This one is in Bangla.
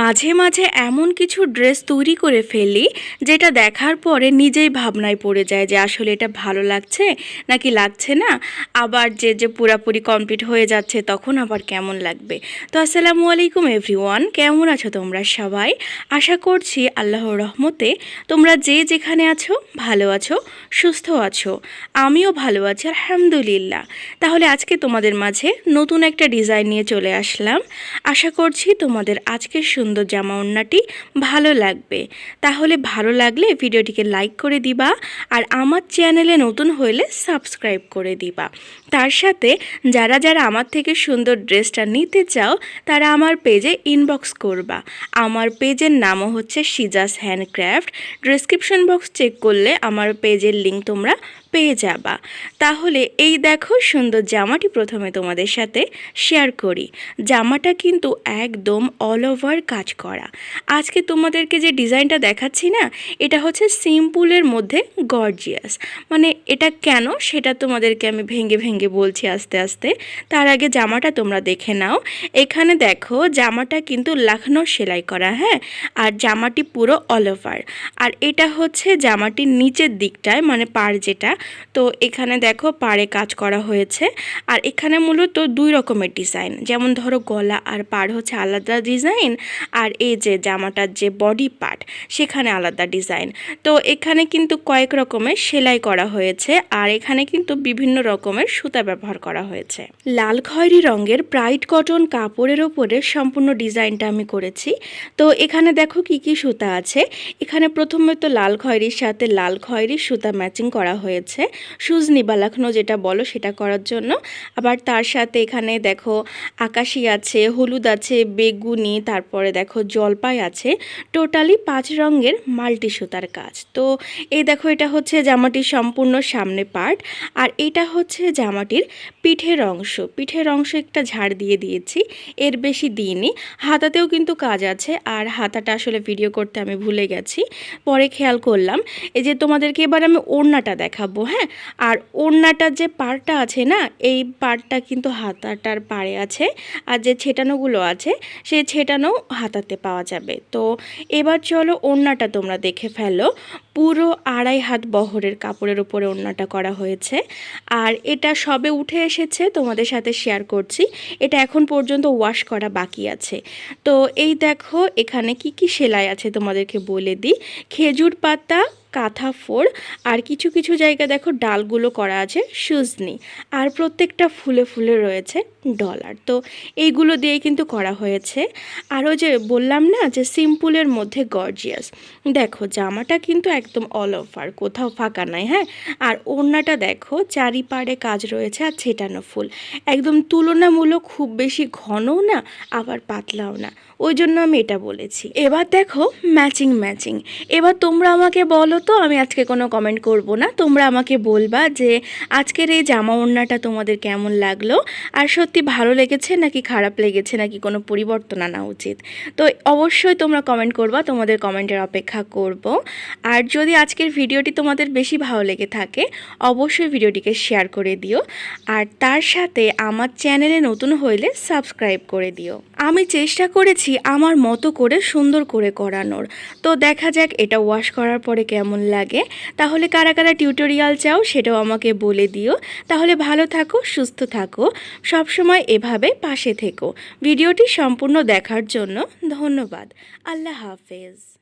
মাঝে মাঝে এমন কিছু ড্রেস তৈরি করে ফেলি, যেটা দেখার পরে নিজেই ভাবনায় পড়ে যায় যে আসলে এটা ভালো লাগছে নাকি লাগছে না। আবার যে যে পুরাপুরি কমপ্লিট হয়ে যাচ্ছে তখন আবার কেমন লাগবে। তো আসসালামু আলাইকুম এভরিওয়ান কেমন আছো তোমরা সবাই? আশা করছি আল্লাহর রহমতে তোমরা যে যেখানে আছো ভালো আছো, সুস্থ আছো, আমিও ভালো আছি, আলহামদুলিল্লাহ। তাহলে আজকে তোমাদের মাঝে নতুন একটা ডিজাইন নিয়ে চলে আসলাম। আশা করছি তোমাদের আজকের সুন্দর জামা ওড়নাটি ভালো লাগবে। তাহলে ভালো লাগলে ভিডিওটিকে লাইক করে দিবা আর আমার চ্যানেলে নতুন হলে সাবস্ক্রাইব করে দিবা। তার সাথে যারা যারা আমার থেকে সুন্দর ড্রেসটা নিতে চাও, তারা আমার পেজে ইনবক্স করবা। আমার পেজের নামও হচ্ছে সিজাস হ্যান্ডক্রাফট ডিসক্রিপশন বক্স চেক করলে আমার পেজের লিঙ্ক তোমরা পেয়ে যাবা। তাহলে এই দেখো সুন্দর জামাটি প্রথমে তোমাদের সাথে শেয়ার করি। জামাটা কিন্তু একদম অল ওভার কাজ করা। আজকে তোমাদেরকে যে ডিজাইনটা দেখাচ্ছি না, এটা হচ্ছে সিম্পলের মধ্যে গর্জিয়াস মানে এটা কেন? সেটা তোমাদেরকে আমি ভেঙে ভেঙে বলছি আস্তে আস্তে। তার আগে জামাটা তোমরা দেখে নাও। এখানে দেখো জামাটা কিন্তু লাখনৌ সেলাই করা হ্যাঁ? আর জামাটি পুরো অল ওভার আর এটা হচ্ছে জামাটির নিচের দিকটায় মানে পাড় যেটা তো এখানে দেখো পাড়ে কাজ করা হয়েছে। আর এখানে মূলত দুই রকমের ডিজাইন যেমন ধরো গলা আর পাড় হচ্ছে আলাদা ডিজাইন আর এই যে জামাটার যে বডি পার্ট সেখানে আলাদা ডিজাইন তো এখানে কিন্তু কয়েক রকমের সেলাই করা হয়েছে, আর এখানে কিন্তু বিভিন্ন রকমের সুতা ব্যবহার করা হয়েছে। লাল খয়েরি রঙের ব্রাইট কটন কাপড়ের ওপরে সম্পূর্ণ ডিজাইনটা আমি করেছি। তো এখানে দেখো কি কি সুতা আছে। এখানে প্রথমে তো লাল খয়েরির সাথে লাল খয়েরির সুতা ম্যাচিং করা হয়েছে। সুজনি বা লাখনো যেটা বলো সেটা করার জন্য। আবার তার সাথে এখানে দেখো আকাশি আছে, হলুদ আছে, বেগুনি, তারপরে দেখো জলপাই আছে। টোটালি পাঁচ রঙের মাল্টি সুতার কাজ। তো এই দেখো এটা হচ্ছে জামাটির সম্পূর্ণ সামনে পার্ট। আর এটা হচ্ছে জামাটির পিঠের অংশ। পিঠের অংশ একটা ঝাড় দিয়ে দিয়েছি। এর বেশি দিইনি। হাতাতেও কিন্তু কাজ আছে। আর হাতাটা আসলে ভিডিও করতে আমি ভুলে গেছি। পরে খেয়াল করলাম। এই যে তোমাদেরকে এবার আমি ওড়নাটা দেখাবো। হ্যাঁ? আর ওড়নাটার যে পারটা আছে না, এই পাড়টা কিন্তু হাতাটার পারে আছে আর যে ছেটানোগুলো আছে, সে ছেটানো হাতাতে পাওয়া যাবে। তো এবার চলো ওড়নাটা তোমরা দেখে ফেলো। পুরো আড়াই হাত বহরের কাপড়ের উপরে ওড়নাটা করা হয়েছে। আর এটা সবে উঠে এসেছে, তোমাদের সাথে শেয়ার করছি। এটা এখন পর্যন্ত ওয়াশ করা বাকি আছে। তো এই দেখো, এখানে কি কি সেলাই আছে তোমাদেরকে বলে দিই। খেজুর পাতা, কাঁথা ফোর আর কিছু কিছু জায়গা দেখো, ডালগুলো করা আছে, সুজনি। আর প্রত্যেকটা ফুলে ফুলে রয়েছে ডলার তো এইগুলো দিয়ে কিন্তু করা হয়েছে। আরও যে বললাম না যে সিম্পলের মধ্যে গর্জিয়াস দেখো, জামাটা কিন্তু একদম অল ওভার কোথাও ফাঁকা নাই হ্যাঁ? আর ওড়নাটা দেখো, চারিপাড়ে কাজ রয়েছে আর ছেটানো ফুল। একদম তুলনামূলক খুব বেশি ঘনও না, আবার পাতলাও না। ওই জন্য আমি এটা বলেছি। এবার দেখো ম্যাচিং ম্যাচিং এবার তোমরা আমাকে বলো তো, আমি আজকে কোনো কমেন্ট করব না। তোমরা আমাকে বলবা যে, আজকের এই জামা ওড়নাটা তোমাদের কেমন লাগল? আর সত্যি ভালো লেগেছে নাকি খারাপ লেগেছে নাকি কোনো পরিবর্তন আনা উচিত? তো অবশ্যই তোমরা কমেন্ট করবা, তোমাদের কমেন্টের অপেক্ষা করব। আর যদি আজকের ভিডিওটি তোমাদের বেশি ভালো লেগে থাকে, অবশ্যই ভিডিওটিকে শেয়ার করে দিও। আর তার সাথে আমার চ্যানেলে নতুন হইলে সাবস্ক্রাইব করে দিও। আমি চেষ্টা করেছি আমার মতো করে সুন্দর করে করানোর। তো দেখা যাক এটা ওয়াশ করার পরে কেমন লাগে। তাহলে কারা কারা টিউটোরিয়াল চাও সেটাও আমাকে বলে দিও। তাহলে ভালো থাকো, সুস্থ থাকো, সবসময় এভাবে পাশে থেকো। ভিডিওটি সম্পূর্ণ দেখার জন্য ধন্যবাদ। আল্লাহ হাফেজ।